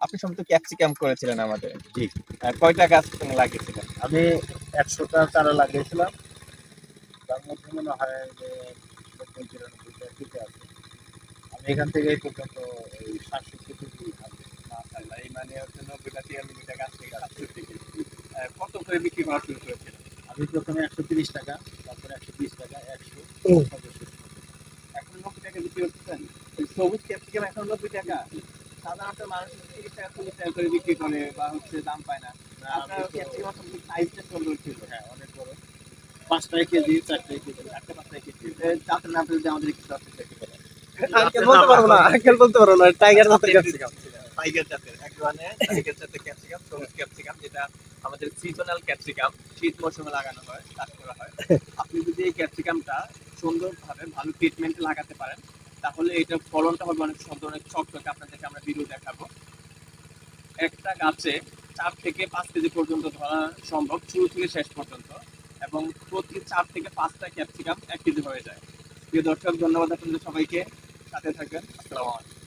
আপনি সম্ভবত ক্যাপসিকাম করেছিলেন আমাদের। জি। কয়টা গাছ লাগিয়েছিলেন? আমি একশোটা চারা লাগিয়েছিলাম। তার মধ্যে মনে হয় যে নব্বই তিরানব্বইটা টিকে আছে। আমি এখান থেকে এই পর্যন্ত এই সাতষট্টি কেজি এই মানে হচ্ছে নব্বইটা তিরানব্বইটা গাছ থেকে সাতষট্টি কেজি। কত করে বিক্রি করা শুরু করেছিলেন? আমি প্রথমে একশো তিরিশ টাকা তারপরে একশো বিশ টাকা একশো এখন নব্বই টাকা বিক্রি সবুজ ক্যাপসিকাম এখন নব্বই টাকা। সাধারণত মানুষ তিরিশ টাকা চল্লিশ টাকা করে বিক্রি করে বা হচ্ছে দাম পায় না। আপনার ক্যাপসিকাম সাইজটা সুন্দর ছিল? হ্যাঁ অনেক বড়। পাঁচটায় কেজি কেজি চারটে কেজি। আমাদের একটু দশ টাকা আঙ্কেল বলতে পারব না আঙ্কেল বলতে পারব না টাইগার জাতের ক্যাপসিকাম টাইগার জাতের এক ধরনের টাইগার জাতের ক্যাপসিকাম সবুজ ক্যাপসিকাম যেটা আমাদের সিজনাল ক্যাপসিকাম শীত মৌসুমে লাগানো হয় চাষ করা হয়। আপনি যদি এই ক্যাপসিকামটা সুন্দরভাবে ভালো ট্রিটমেন্টে লাগাতে পারেন তাহলে এটা ফলনটা হবে অনেক সব ধরনের চকচকে আপনাদেরকে আমরা ভিডিও দেখাবো। একটা গাছে চার থেকে পাঁচ কেজি পর্যন্ত ধরা সম্ভব, শুরু থেকে শেষ পর্যন্ত। এবং প্রতি চার থেকে পাঁচটা ক্যাপসিকাম এক কেজি হয়ে যায়। প্রিয় দর্শক, ধন্যবাদ আপনাদের সবাইকে। সাথে থাকবেন। আসসালামু আলাইকুম।